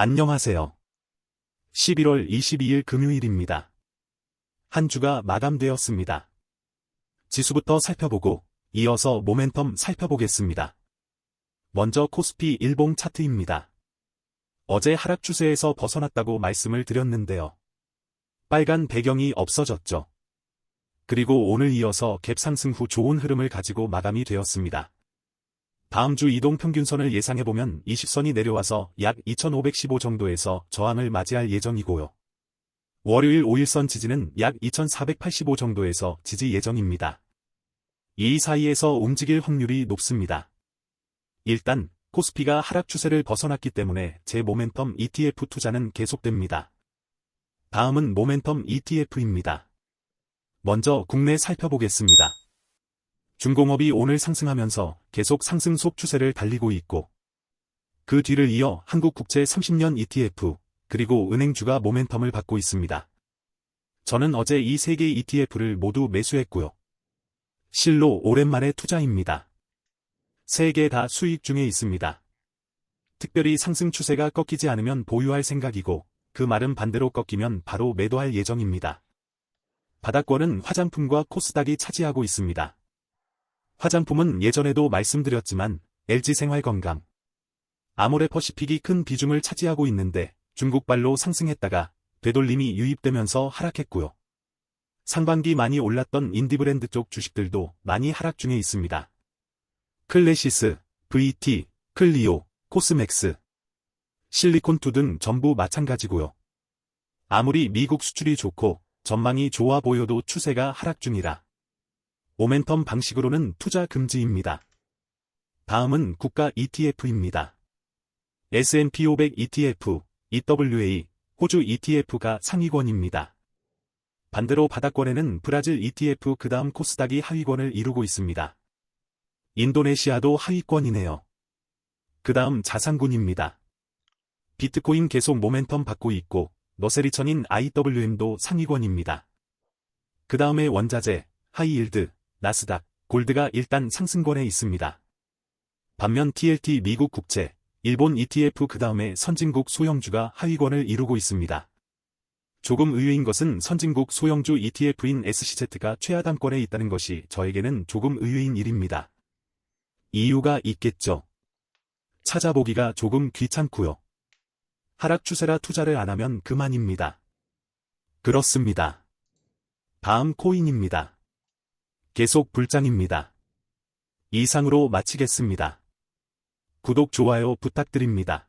안녕하세요. 11월 22일 금요일입니다. 한 주가 마감되었습니다. 지수부터 살펴보고 이어서 모멘텀 살펴보겠습니다. 먼저 코스피 일봉 차트입니다. 어제 하락 추세에서 벗어났다고 말씀을 드렸는데요. 빨간 배경이 없어졌죠. 그리고 오늘 이어서 갭 상승 후 좋은 흐름을 가지고 마감이 되었습니다. 다음 주 이동 평균선을 예상해보면 20선이 내려와서 약 2515 정도에서 저항을 맞이할 예정이고요. 월요일 5일선 지지는 약 2485 정도에서 지지 예정입니다. 이 사이에서 움직일 확률이 높습니다. 일단 코스피가 하락 추세를 벗어났기 때문에 제 모멘텀 ETF 투자는 계속됩니다. 다음은 모멘텀 ETF입니다. 먼저 국내 살펴보겠습니다. 중공업이 오늘 상승하면서 계속 상승속 추세를 달리고 있고 그 뒤를 이어 한국국채 30년 ETF 그리고 은행주가 모멘텀을 받고 있습니다. 저는 어제 이세개 ETF를 모두 매수했고요. 실로 오랜만에 투자입니다. 세개다 수익 중에 있습니다. 특별히 상승 추세가 꺾이지 않으면 보유할 생각이고 그 말은 반대로 꺾이면 바로 매도할 예정입니다. 바닥권은 화장품과 코스닥이 차지하고 있습니다. 화장품은 예전에도 말씀드렸지만 LG생활건강, 아모레퍼시픽이 큰 비중을 차지하고 있는데 중국발로 상승했다가 되돌림이 유입되면서 하락했고요. 상반기 많이 올랐던 인디브랜드 쪽 주식들도 많이 하락 중에 있습니다. 클래시스, VT, 클리오, 코스맥스, 실리콘투 등 전부 마찬가지고요. 아무리 미국 수출이 좋고 전망이 좋아 보여도 추세가 하락 중이라 모멘텀 방식으로는 투자 금지입니다. 다음은 국가 ETF입니다. S&P 500 ETF, EWA, 호주 ETF가 상위권입니다. 반대로 바닥권에는 브라질 ETF 그 다음 코스닥이 하위권을 이루고 있습니다. 인도네시아도 하위권이네요. 그 다음 자산군입니다. 비트코인 계속 모멘텀 받고 있고 너세리천인 IWM도 상위권입니다. 그 다음에 원자재, 하이일드, 나스닥, 골드가 일단 상승권에 있습니다. 반면 TLT 미국 국채, 일본 ETF 그 다음에 선진국 소형주가 하위권을 이루고 있습니다. 조금 의외인 것은 선진국 소형주 ETF인 SCZ가 최하단권에 있다는 것이 저에게는 조금 의외인 일입니다. 이유가 있겠죠. 찾아보기가 조금 귀찮고요. 하락 추세라 투자를 안 하면 그만입니다. 그렇습니다. 다음 코인입니다. 계속 불장입니다. 이상으로 마치겠습니다. 구독, 좋아요 부탁드립니다.